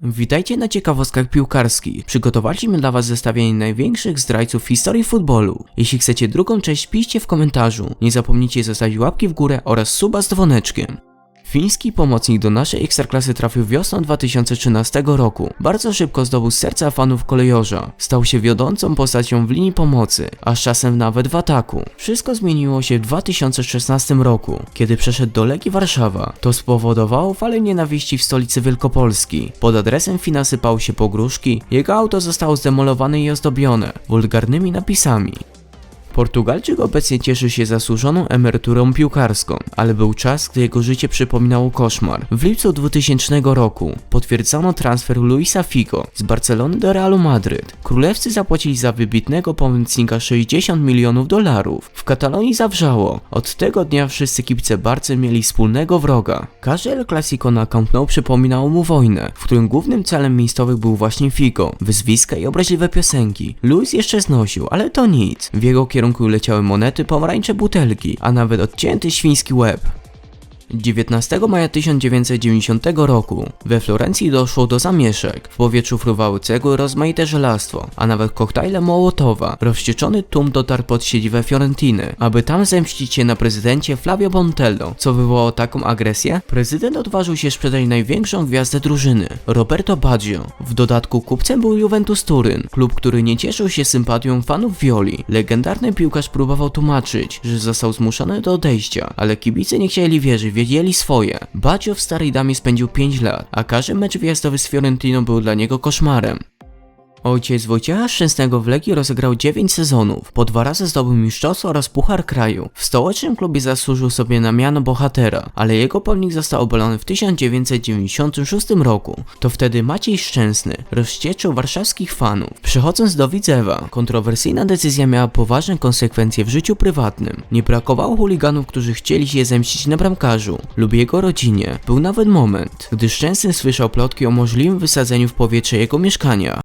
Witajcie na ciekawostkach piłkarskich. Przygotowaliśmy dla Was zestawienie największych zdrajców w historii futbolu. Jeśli chcecie drugą część, piszcie w komentarzu. Nie zapomnijcie zostawić łapki w górę oraz suba z dzwoneczkiem. Fiński pomocnik do naszej ekstraklasy trafił wiosną 2013 roku. Bardzo szybko zdobył serca fanów kolejorza. Stał się wiodącą postacią w linii pomocy, a z czasem nawet w ataku. Wszystko zmieniło się w 2016 roku, kiedy przeszedł do Legii Warszawa. To spowodowało falę nienawiści w stolicy Wielkopolski. Pod adresem Fina sypały się pogróżki, jego auto zostało zdemolowane i ozdobione wulgarnymi napisami. Portugalczyk obecnie cieszy się zasłużoną emeryturą piłkarską, ale był czas, gdy jego życie przypominało koszmar. W lipcu 2000 roku potwierdzono transfer Luisa Figo z Barcelony do Realu Madryt. Królewscy zapłacili za wybitnego pomocnika 60 milionów dolarów. W Katalonii zawrzało. Od tego dnia wszyscy kibice Barcy mieli wspólnego wroga. Każdy El Clasico na Camp Nou przypominało mu wojnę, w którym głównym celem miejscowych był właśnie Figo. Wyzwiska i obraźliwe piosenki. Luis jeszcze znosił, ale to nic. W jego kierunku leciały monety, pomarańcze butelki, a nawet odcięty świński łeb. 19 maja 1990 roku we Florencji doszło do zamieszek. W powietrzu fruwały cegły, rozmaite żelastwo, a nawet koktajle Mołotowa. Rozwścieczony tłum dotarł pod siedzibę Fiorentiny, aby tam zemścić się na prezydencie Flavio Bontello. Co wywołało taką agresję? Prezydent odważył się sprzedać największą gwiazdę drużyny, Roberto Baggio. W dodatku kupcem był Juventus Turyn, klub, który nie cieszył się sympatią fanów Violi. Legendarny piłkarz próbował tłumaczyć, że został zmuszony do odejścia, ale kibice nie chcieli wierzyć, wiedzieli swoje. Baggio w starej damie spędził 5 lat, a każdy mecz wyjazdowy z Fiorentiną był dla niego koszmarem. Ojciec Wojciecha Szczęsnego w Legii rozegrał 9 sezonów, po dwa razy zdobył mistrzostwo oraz puchar kraju. W stołecznym klubie zasłużył sobie na miano bohatera, ale jego pomnik został obalony w 1996 roku. To wtedy Maciej Szczęsny rozścieczył warszawskich fanów. Przechodząc do Widzewa, kontrowersyjna decyzja miała poważne konsekwencje w życiu prywatnym. Nie brakowało chuliganów, którzy chcieli się zemścić na bramkarzu lub jego rodzinie. Był nawet moment, gdy Szczęsny słyszał plotki o możliwym wysadzeniu w powietrze jego mieszkania.